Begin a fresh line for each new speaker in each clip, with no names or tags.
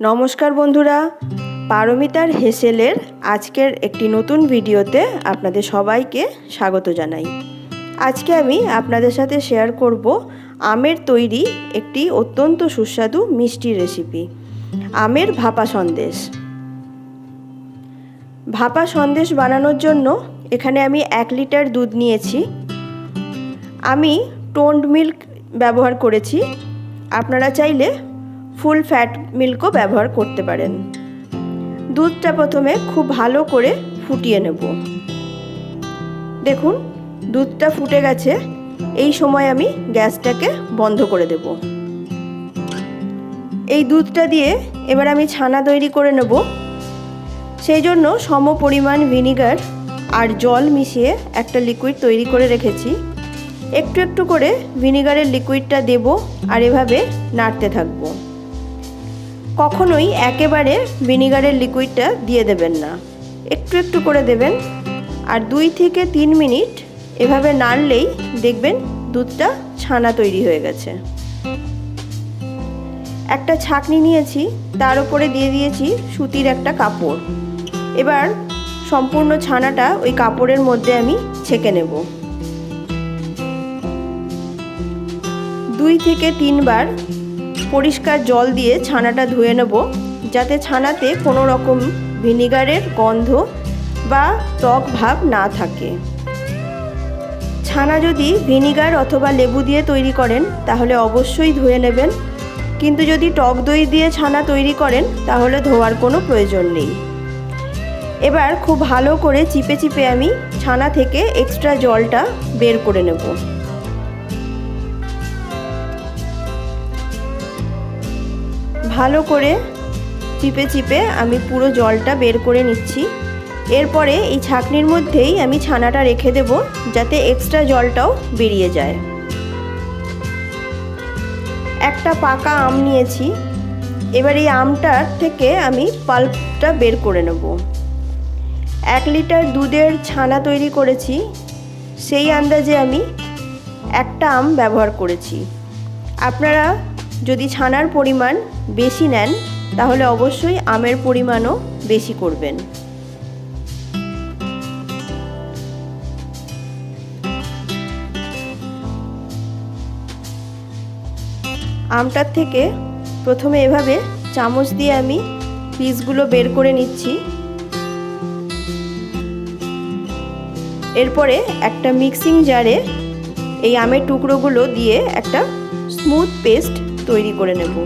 নমস্কার বন্ধুরা, পারমিতার হেসেলের আজকের একটি নতুন ভিডিওতে আপনাদের সবাইকে স্বাগত জানাই। আজকে আমি আপনাদের সাথে শেয়ার করব আমের তৈরি একটি অত্যন্ত সুস্বাদু মিষ্টি রেসিপি আমের ভাপা সন্দেশ। ভাপা সন্দেশ বানানোর জন্য এখানে আমি এক লিটার দুধ নিয়েছি। আমি টোন্ড মিল্ক ব্যবহার করেছি। আপনারা চাইলে ফুল ফ্যাট মিল্কও ব্যবহার করতে পারেন। দুধটা প্রথমে খুব ভালো করে ফুটিয়ে নেব। দেখুন, দুধটা ফুটে গেছে। এই সময় আমি গ্যাসটাকে বন্ধ করে দেব। এই দুধটা দিয়ে এবার আমি ছানা তৈরি করে নেব। সেই জন্য সম পরিমাণ ভিনিগার আর জল মিশিয়ে একটা লিকুইড তৈরি করে রেখেছি। একটু একটু করে ভিনিগারের লিকুইডটা দেব আর এভাবে নাড়তে থাকব। কখনোই একেবারে ভিনিগারের লিকুইডটা দিয়ে দেবেন না। একটু একটু করে দেবেন। আর দুই থেকে তিন মিনিট এভাবে নাড়লেই দেখবেন দুধটা ছানা তৈরি হয়ে গেছে। একটা ছাকনি নিয়েছি, তার উপরে দিয়ে দিয়েছি সুতির একটা কাপড়। এবার সম্পূর্ণ ছানাটা ওই কাপড়ের মধ্যে আমি ছেঁকে নেব। দুই থেকে তিনবার পরিষ্কার জল দিয়ে ছানাটা ধুয়ে নেব, যাতে ছানাতে কোনো রকম ভিনিগারের গন্ধ বা টক ভাব না থাকে। ছানা যদি ভিনিগার অথবা লেবু দিয়ে তৈরি করেন, তাহলে অবশ্যই ধুয়ে নেবেন। কিন্তু যদি টক দই দিয়ে ছানা তৈরি করেন, তাহলে ধোয়ার কোনো প্রয়োজন নেই। এবার খুব ভালো করে চিপে চিপে আমি ছানা থেকে এক্সট্রা জলটা বের করে নেব। ভালো করে চিপে চিপে আমি পুরো জলটা বের করে নিচ্ছি। এরপরে এই ছাকনির মধ্যেই আমি ছানাটা রেখে দেব যাতে এক্সট্রা জলটাও বেরিয়ে যায়। একটা পাকা আম নিয়েছি। এবার এই আমটার থেকে আমি পাল্পটা বের করে নেব। এক লিটার দুধের ছানা তৈরি করেছি। সেই আন্দাজে আমি একটা আম ব্যবহার করেছি। আপনারা যদি ছানার পরিমাণ বেশি নেন, তাহলে অবশ্যই আমের পরিমাণও বেশি করবেন। আমটার থেকে প্রথমে এভাবে চামচ দিয়ে আমি পিসগুলো বের করে নিচ্ছি। এরপরে একটা মিক্সিং জারে এই আমের টুকরোগুলো দিয়ে একটা স্মুথ পেস্ট তৈরি করে নেব।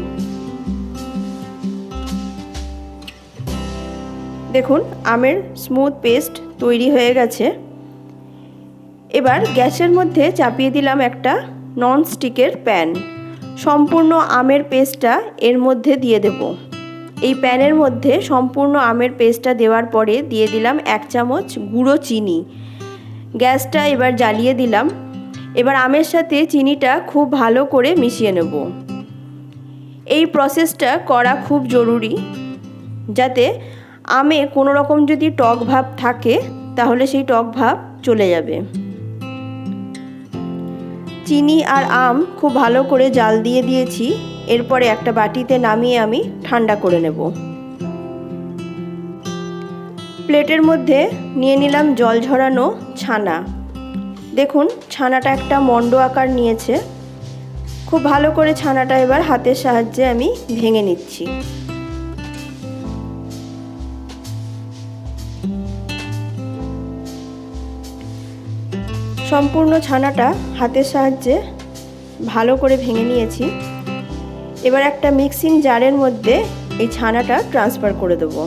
দেখুন, আমের স্মুথ পেস্ট তৈরি হয়ে গেছে। এবার গ্যাসের মধ্যে চাপিয়ে দিলাম একটা নন স্টিকের প্যান সম্পূর্ণ আমের পেস্টটা এর মধ্যে দিয়ে দেব। এই প্যানের মধ্যে সম্পূর্ণ আমের পেস্টটা দেওয়ার পরে দিয়ে দিলাম এক চামচ গুঁড়ো চিনি। গ্যাসটা এবার জ্বালিয়ে দিলাম। এবার আমের সাথে চিনিটা খুব ভালো করে মিশিয়ে নেব। এই প্রসেসটা করা খুব জরুরি। যাতে আমে কোনো রকম যদি টক ভাব থাকে, তাহলে সেই টক ভাব চলে যাবে। চিনি আর আম খুব ভালো করে জাল দিয়ে দিয়েছি। এরপরে একটা বাটিতে নামিয়ে আমি ঠান্ডা করে নেব। প্লেটের মধ্যে নিয়ে নিলাম জল ঝরানো ছানা। দেখুন, ছানাটা একটা মণ্ড আকার নিয়েছে। খুব ভালো করে ছানাটা এবার হাতের সাহায্যে আমি ভেঙে নিচ্ছি। সম্পূর্ণ ছানাটা হাতের সাহায্যে ভালো করে ভেঙে নিয়েছি। এবার একটা মিক্সিং জারের মধ্যে এই ছানাটা ট্রান্সফার করে দেবো।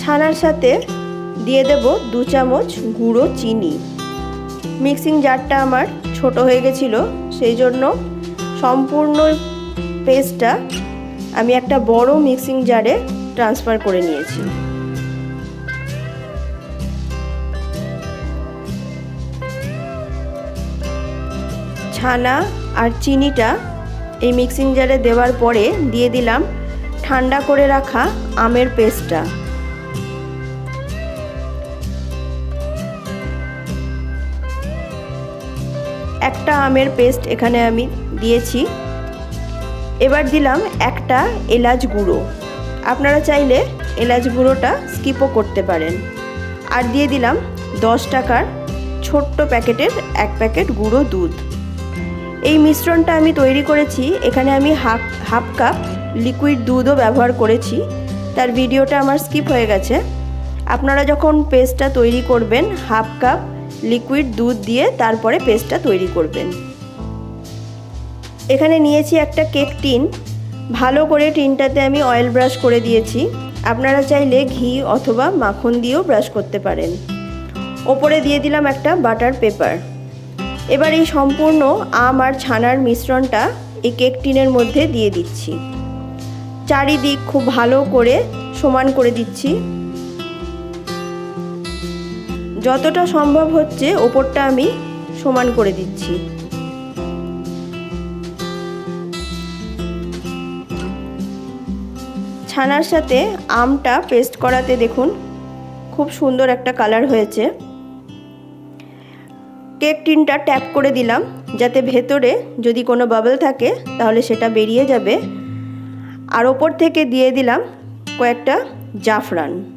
ছানার সাথে দিয়ে দেব দু চামচ গুঁড়ো চিনি। মিক্সিং জারটা আমার ছোট হয়ে গেছিল, সেই জন্য সম্পূর্ণ পেস্টটা আমি একটা বড় মিক্সিং জারে ট্রান্সফার করে নিয়েছি। ছানা আর চিনিটা এই মিক্সিং জারে দেওয়ার পরে দিয়ে দিলাম ঠান্ডা করে রাখা আমের পেস্টটা। একটা আমের পেস্ট এখানে আমি দিয়েছি। এবার দিলাম একটা এলাচ গুঁড়ো। আপনারা চাইলে এলাচ গুঁড়োটা স্কিপও করতে পারেন। আর দিয়ে দিলাম দশ টাকার ছোট্ট প্যাকেটের এক প্যাকেট গুঁড়ো দুধ। এই মিশ্রণটা আমি তৈরি করেছি। এখানে আমি হাফ হাফ কাপ লিকুইড দুধও ব্যবহার করেছি। তার ভিডিওটা আমার স্কিপ হয়ে গেছে। আপনারা যখন পেস্টটা তৈরি করবেন, হাফ কাপ লিকুইড দুধ দিয়ে তারপরে পেস্টটা তৈরি করবেন। এখানে নিয়েছি একটা কেক টিন ভালো করে টিনটাতে আমি অয়েল ব্রাশ করে দিয়েছি। আপনারা চাইলে ঘি অথবা মাখন দিয়েও ব্রাশ করতে পারেন। ওপরে দিয়ে দিলাম একটা বাটার পেপার এবার এই সম্পূর্ণ আম আর ছানার মিশ্রণটা এই কেক টিনের মধ্যে দিয়ে দিচ্ছি। চারিদিক খুব ভালো করে সমান করে দিচ্ছি। যতটা সম্ভব হচ্ছে ওপরটা আমি সমান করে দিচ্ছি। ছানার সাথে আমটা পেস্ট করাতে দেখুন, খুব সুন্দর একটা কালার হয়েছে। কেক টিনটা ট্যাপ করে দিলাম, যাতে ভেতরে যদি কোনো বাবল থাকে, তাহলে সেটা বেরিয়ে যাবে। আর ওপর থেকে দিয়ে দিলাম কয়েকটা জাফরান।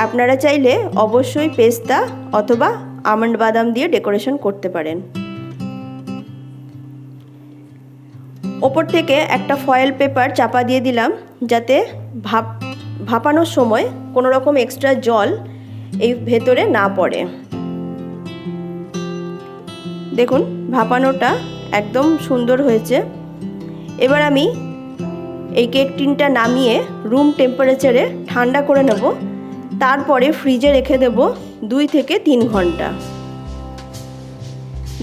আপনারা চাইলে অবশ্যই পেস্তা অথবা আমন্ড বাদাম দিয়ে ডেকোরেশন করতে পারেন। ওপর থেকে একটা ফয়েল পেপার চাপা দিয়ে দিলাম যাতে ভাপ, ভাপানোর সময় কোনো রকম এক্সট্রা জল এই ভেতরে না পড়ে। দেখুন, ভাপানোটা একদম সুন্দর হয়েছে। এবার আমি এই কেক টিনটা নামিয়ে রুম টেম্পারেচারে ঠান্ডা করে নেব। তারপরে ফ্রিজে রেখে দেব দুই থেকে তিন ঘণ্টা।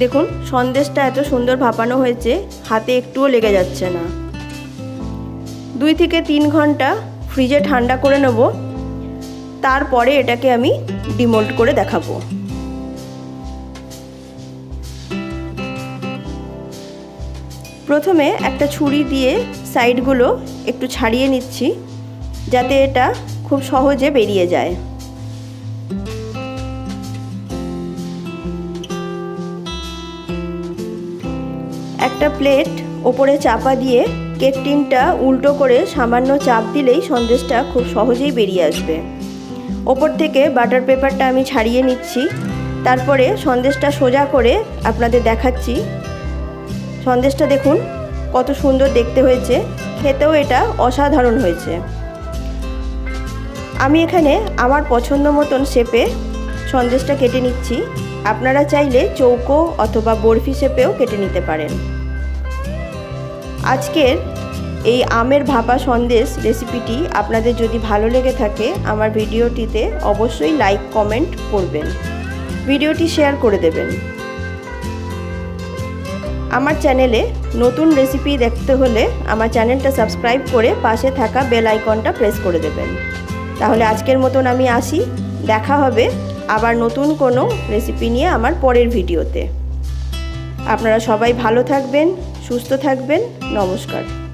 দেখুন, সন্দেশটা এত সুন্দর ভাপানো হয়েছে, হাতে একটুও লেগে যাচ্ছে না। দুই থেকে তিন ঘণ্টা ফ্রিজে ঠান্ডা করে নেব, তারপরে এটাকে আমি ডিমোল্ড করে দেখাবো। প্রথমে একটা ছুরি দিয়ে সাইডগুলো একটু ছাড়িয়ে নিচ্ছি, যাতে এটা খুব সহজে বেরিয়ে যায়। একটা প্লেট ওপরে চাপা দিয়ে কেক টিনটা উল্টো করে সামান্য চাপ দিলেই সন্দেশটা খুব সহজেই বেরিয়ে আসবে। ওপর থেকে বাটার পেপারটা আমি ছাড়িয়ে নিচ্ছি। তারপরে সন্দেশটা সোজা করে আপনাদের দেখাচ্ছি। সন্দেশটা দেখুন, কত সুন্দর দেখতে হয়েছে। খেতেও এটা অসাধারণ হয়েছে। আমি এখানে আমার পছন্দ মতন শেপে সন্দেশটা কেটে নিচ্ছি। আপনারা চাইলে চৌকো অথবা বরফি শেপেও কেটে নিতে পারেন। আজকের এই আমের ভাপা সন্দেশ রেসিপিটি আপনাদের যদি ভালো লেগে থাকে, আমার ভিডিওটিতে অবশ্যই লাইক, কমেন্ট করবেন। ভিডিওটি শেয়ার করে দেবেন। আমার চ্যানেলে নতুন রেসিপি দেখতে হলে আমার চ্যানেলটা সাবস্ক্রাইব করে পাশে থাকা বেল আইকনটা প্রেস করে দেবেন। তাহলে আজকের মতন আমি আসি। দেখা হবে আবার নতুন কোনো রেসিপি নিয়ে আমার পরের ভিডিওতে। আপনারা সবাই ভালো থাকবেন, সুস্থ থাকবেন। নমস্কার।